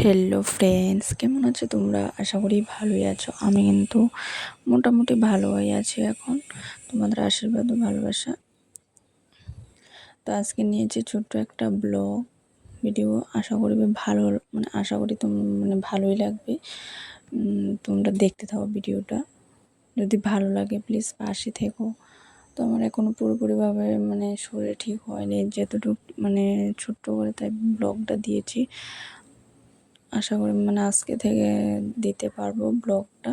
Hello friends কেমন আছো তোমরা? আশা করি ভালোই আছো। আমি কিন্তু মোটামুটি ভালোই আছি এখন। তোমাদের আশীর্বাদ ও ভালোবাসা। তো আজকে নিয়েছি ছোট্ট একটা ব্লগ ভিডিও আশা করি ভালো মানে আশা করি তোম মানে ভালোই লাগবে। তোমরা দেখতে থাকো ভিডিওটা যদি ভালো লাগে প্লিজ পাশে থেকো। তো আমার এখনও পুরোপুরিভাবে মানে শরীর ঠিক হয়নি। যতটুকু মানে ছোট্ট করে তাই ব্লগটা দিয়েছি। আশা করি মানে আজকে থেকে দিতে পারব ব্লগটা।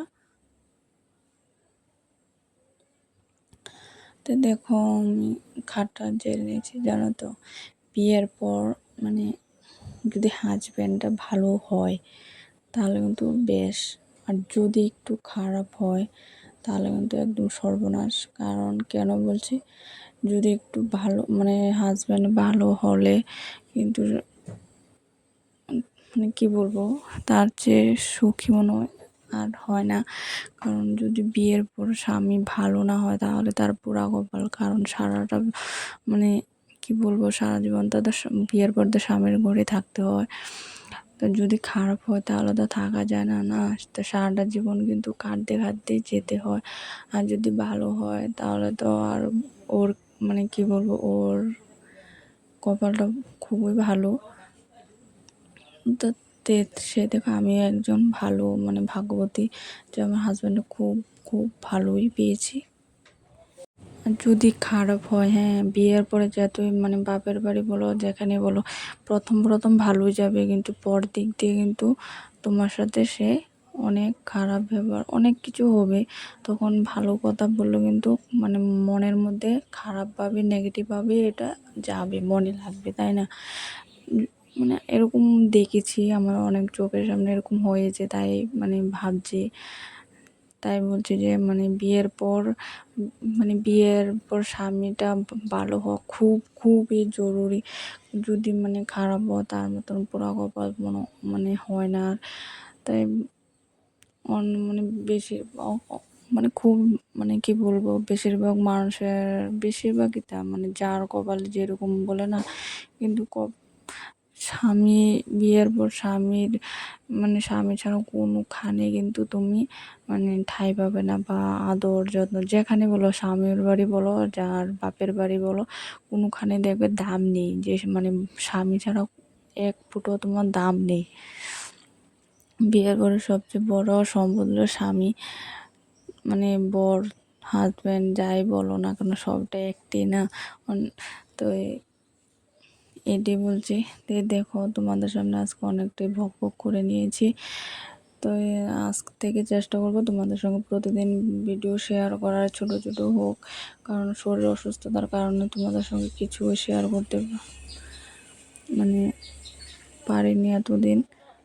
তো দেখো, আমি খাটটা জেলে নিয়েছি, জানো তো? বিয়ের পর মানে যদি হাজব্যান্ডটা ভালো হয়, তাহলে কিন্তু বেশ। আর যদি একটু খারাপ হয়, তাহলে কিন্তু একদম সর্বনাশ। কারণ কেন বলছি? যদি একটু ভালো মানে হাজব্যান্ড ভালো হলে কিন্তু মানে কী বলব, তার চেয়ে সুখী মনে হয় আর হয় না। কারণ যদি বিয়ের পর স্বামী ভালো না হয়, তাহলে তার পুরা কপাল। কারণ সারাটা মানে কি বলব, সারা জীবন তাদের বিয়ের পর তো স্বামীর ঘরে থাকতে হয়। তো যদি খারাপ হয়, তাহলে তো থাকা যায় না না? তো সারাটা জীবন কিন্তু কাঁদতে কাঁদতেই যেতে হয়। আর যদি ভালো হয়, তাহলে তো আর ওর মানে কি বলব, ওর কপালটা খুবই ভালো। তো সে দেখো আমি একজন ভালো মানে ভাগ্যবতী, যে আমার হাজব্যান্ড খুব খুব ভালোই পেয়েছি। যদি খারাপ হয় হ্যাঁ বিয়ের পরে যতই মানে বাপের বাড়ি বলো, যেখানে বলো, প্রথম প্রথম ভালোই যাবে, কিন্তু পর দিক দিয়ে কিন্তু তোমার সাথে সে অনেক খারাপ ব্যবহার, অনেক কিছু হবে। তখন ভালো কথা বলল কিন্তু মানে মনের মধ্যে খারাপভাবে নেগেটিভভাবে এটা যাবে, মনে লাগবে, তাই না? মানে এরকম দেখেছি, আমার অনেক চোখের সামনে এরকম হয়েছে, তাই মানে ভাবছি। তাই বলছি যে মানে বিয়ের পর মানে বিয়ের পর স্বামীটা ভালো হওয়া খুব, খুবই জরুরি। যদি মানে খারাপ হয়, তার মতন পোড়া কপাল মানে হয় না তাই মানে বেশি মানে খুব মানে কি বলব, বেশিরভাগ মানুষের, বেশিরভাগই তা মানে যার কপালে যেরকম বলে না, কিন্তু স্বামী, বিয়ের পর স্বামীর মানে স্বামী ছাড়া কোনোখানে কিন্তু তুমি মানে ঠাঁই পাবে না বা আদর যত্ন, যেখানে বলো স্বামীর বাড়ি বলো যার বাপের বাড়ি বলো, কোনোখানে দেখবে দাম নেই। যে মানে স্বামী ছাড়া এক ফুটো তোমার দাম নেই। বিয়ের পরে সবচেয়ে বড় সম্পদ হলো স্বামী মানে বর হাজব্যান্ড যাই বলো না কেন সবটা একটি না। তো এটাই বলছি তো দেখো, তোমাদের সামনে আজকে অনেকটাই ভক ভক করে নিয়েছি। তো আজ থেকে চেষ্টা করব তোমাদের সঙ্গে প্রতিদিন ভিডিও শেয়ার করার, ছোট ছোট হোক। কারণ শরীর অসুস্থতার কারণে তোমাদের সঙ্গে কিছু শেয়ার করতে মানে পারিনি এতদিন।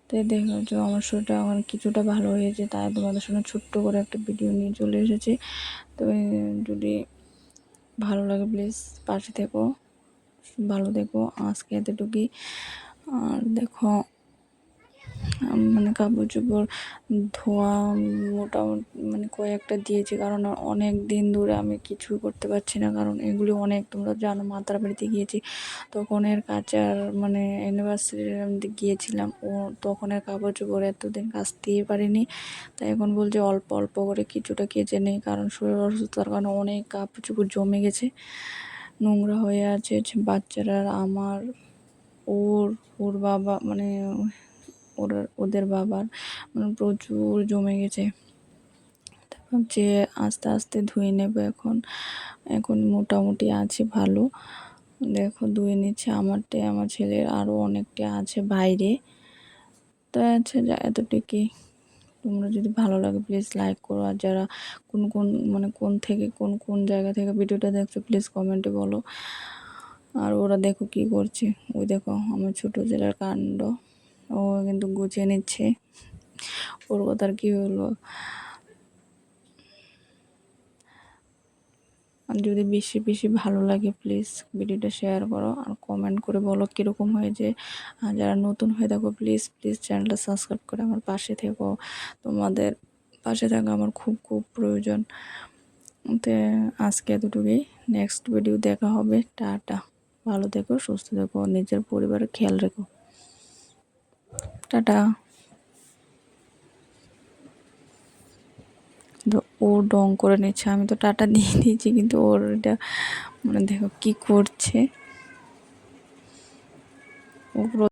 তো দেখো, যে আমার শরীরটা এখন কিছুটা ভালো হয়েছে, তাই তোমাদের সঙ্গে ছোট্ট করে একটা ভিডিও নিয়ে চলে এসেছি। তো যদি ভালো লাগে প্লিজ পাশে থেকো। ভালো দেখো, আজকে এতটুকুই। আর দেখো মানে কাপড় চোপড় ধোয়া মোটামুটি মানে কয়েকটা দিয়েছি, কারণ অনেক দিন ধরে আমি কিছুই করতে পারছি না, কারণ এগুলি অনেক, তোমরা জানো, মাতার বাড়িতে গিয়েছি। তখন এর কাচার মানে অ্যানিভার্সারি গিয়েছিলাম, ও তখন এর কাপড় চোপড় এতদিন দিয়ে পারিনি। তাই এখন বলছে অল্প অল্প করে কিছুটা কেচে নেই, কারণ শরীর অসুস্থতার কারণে অনেক কাপড় চোপড় জমে গেছে। নোংরা হয়ে আছে বাচ্চারা আমার, ওর ওর বাবা মানে ওর, ওদের বাবার মানে প্রচুর জমে গেছে। যে আস্তে আস্তে ধুয়ে নেব এখন। এখন মোটামুটি আছে ভালো। দেখো ধুয়ে নিচ্ছে, আমারটাই, আমার ছেলের আরও অনেকটা আছে বাইরে। তো আছে যা, এতটুকুই। তোমরা যদি ভালো লাগে প্লিজ লাইক করো। আর যারা কোন কোন মানে কোন থেকে, কোন কোন জায়গা থেকে ভিডিওটা দেখছ প্লিজ কমেন্টে বলো। আর ওরা দেখো কি করছে। ওই দেখো, আমার ছোটো জেলার কাণ্ড। ও কিন্তু গুছিয়ে নিচ্ছে। ওর কথা আর কী হলো যদি বেশি বেশি ভালো লাগে প্লিজ ভিডিওটা শেয়ার করো আর কমেন্ট করে বলো কীরকম হয়েছে। আর যারা নতুন হয়ে থাকো প্লিজ প্লিজ চ্যানেলটা সাবস্ক্রাইব করে আমার পাশে থেকো। তোমাদের পাশে থাকা আমার খুব খুব প্রয়োজন। তো আজকে এতটুকুই। নেক্সট ভিডিও দেখা হবে। টাটা। ভালো থেকো, সুস্থ থেকো, নিজের পরিবারের খেয়াল রেখো। টাটা তো ও ডং করে নিচ্ছে। আমি তো টাটা দিয়ে দিয়েছি, কিন্তু ওর এটা মানে দেখো কী করছে। ও